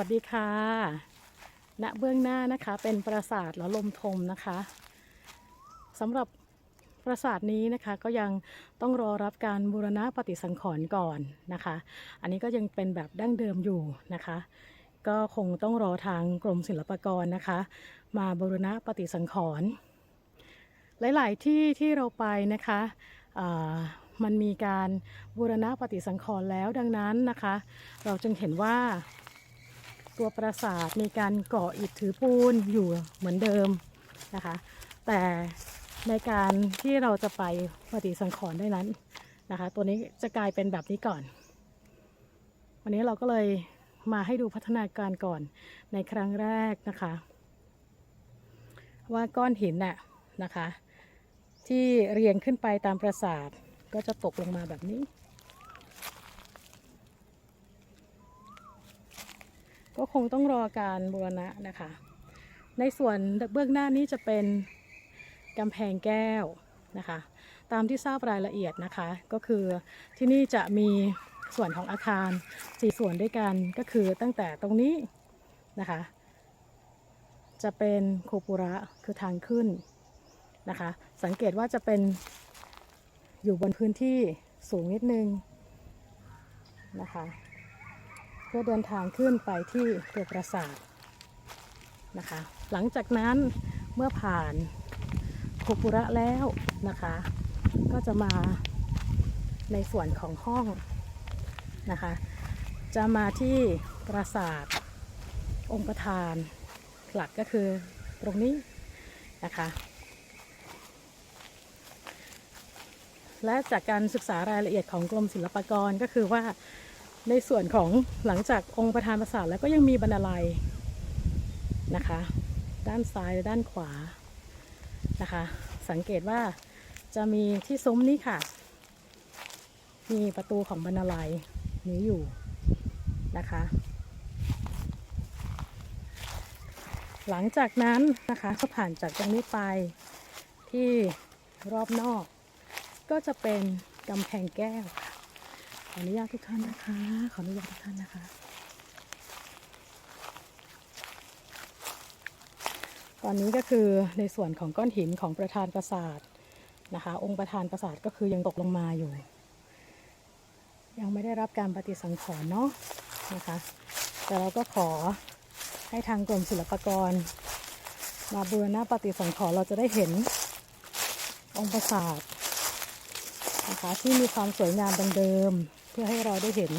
วัสดีค่ะ ณ เบื้องหน้านะคะ เป็นปราสาทละลมทมนะคะสำหรับปราสาทนี้นะคะก็ยังต้องรอรับการบูรณะปฏิสังขรณ์ก่อนนะคะ อันนี้ก็ยังเป็นแบบดั้งเดิมอยู่นะคะ ก็คงต้องรอทางกรมศิลปากรนะคะ มาบูรณะปฏิสังขรณ์หลาย ๆ ที่ที่เราไปนะคะมันมีการบูรณะปฏิสังขรณ์แล้วดังนั้นนะคะ เราจึงเห็นว่า ตัวปราสาทมีการก่ออิฐถือปูนอยู่เหมือนเดิมนะคะ แต่ในการที่เราจะไปปฏิสังขรณ์ได้นั้นนะคะ ตัวนี้จะกลายเป็นแบบนี้ก่อน วันนี้เราก็เลยมาให้ดูพัฒนาการก่อนในครั้งแรกนะคะ ว่าก้อนหินน่ะนะคะ ที่เรียงขึ้นไปตามปราสาทก็จะตกลงมาแบบนี้ ก็คงต้องรอการบูรณะนะคะ ในส่วนเบื้องหน้านี้จะเป็นกำแพงแก้วนะคะ ตามที่ทราบรายละเอียดนะคะ ก็คือที่นี่จะมีส่วนของอาคารสี่ส่วนด้วยกันก็คือตั้งแต่ตรงนี้นะคะ จะเป็นโคปุระคือทางขึ้นนะคะ สังเกตว่าจะเป็นอยู่บนพื้นที่สูงนิดนึงนะคะ พื่อเดินทางขึ้นไปที่ตัวปราสาทนะคะ หลังจากนั้นเมื่อผ่านโคปุระแล้วนะคะ ก็จะมาในส่วนของห้องนะคะ จะมาที่ปราสาทองค์ประธานหลักก็คือตรงนี้นะคะ และจากการศึกษารายละเอียดของกรมศิลปากรก็คือว่า ในส่วนของหลังจากองค์ประธานปราสาทแล้วก็ยังมีบรรณาลัยนะคะ ด้านซ้ายและด้านขวานะคะ สังเกตว่าจะมีที่ซุ้มนี้ค่ะ มีประตูของบรรณาลัยนี้อยู่นะคะ หลังจากนั้นนะคะก็ผ่านจากตรงนี้ไปที่รอบนอก ก็จะเป็นกำแพงแก้วค่ะ ออนุญาตทุกท่านนะคะ ขออนุญาตทุกท่านนะคะ ตอนนี้ก็คือในส่วนของก้อนหินของประธานปราสาทนะคะ องค์ประธานปราสาทก็คือยังตกลงมาอยู่ ยังไม่ได้รับการปฏิสังขรณ์เนาะนะคะ แต่เราก็ขอให้ทางกรมศิลปากร มาบูรณะปฏิสังขรณ์เราจะได้เห็นองค์ปราสาทนะคะที่มีความสวยงามดังเดิม เพื่อให้เราได้เห็น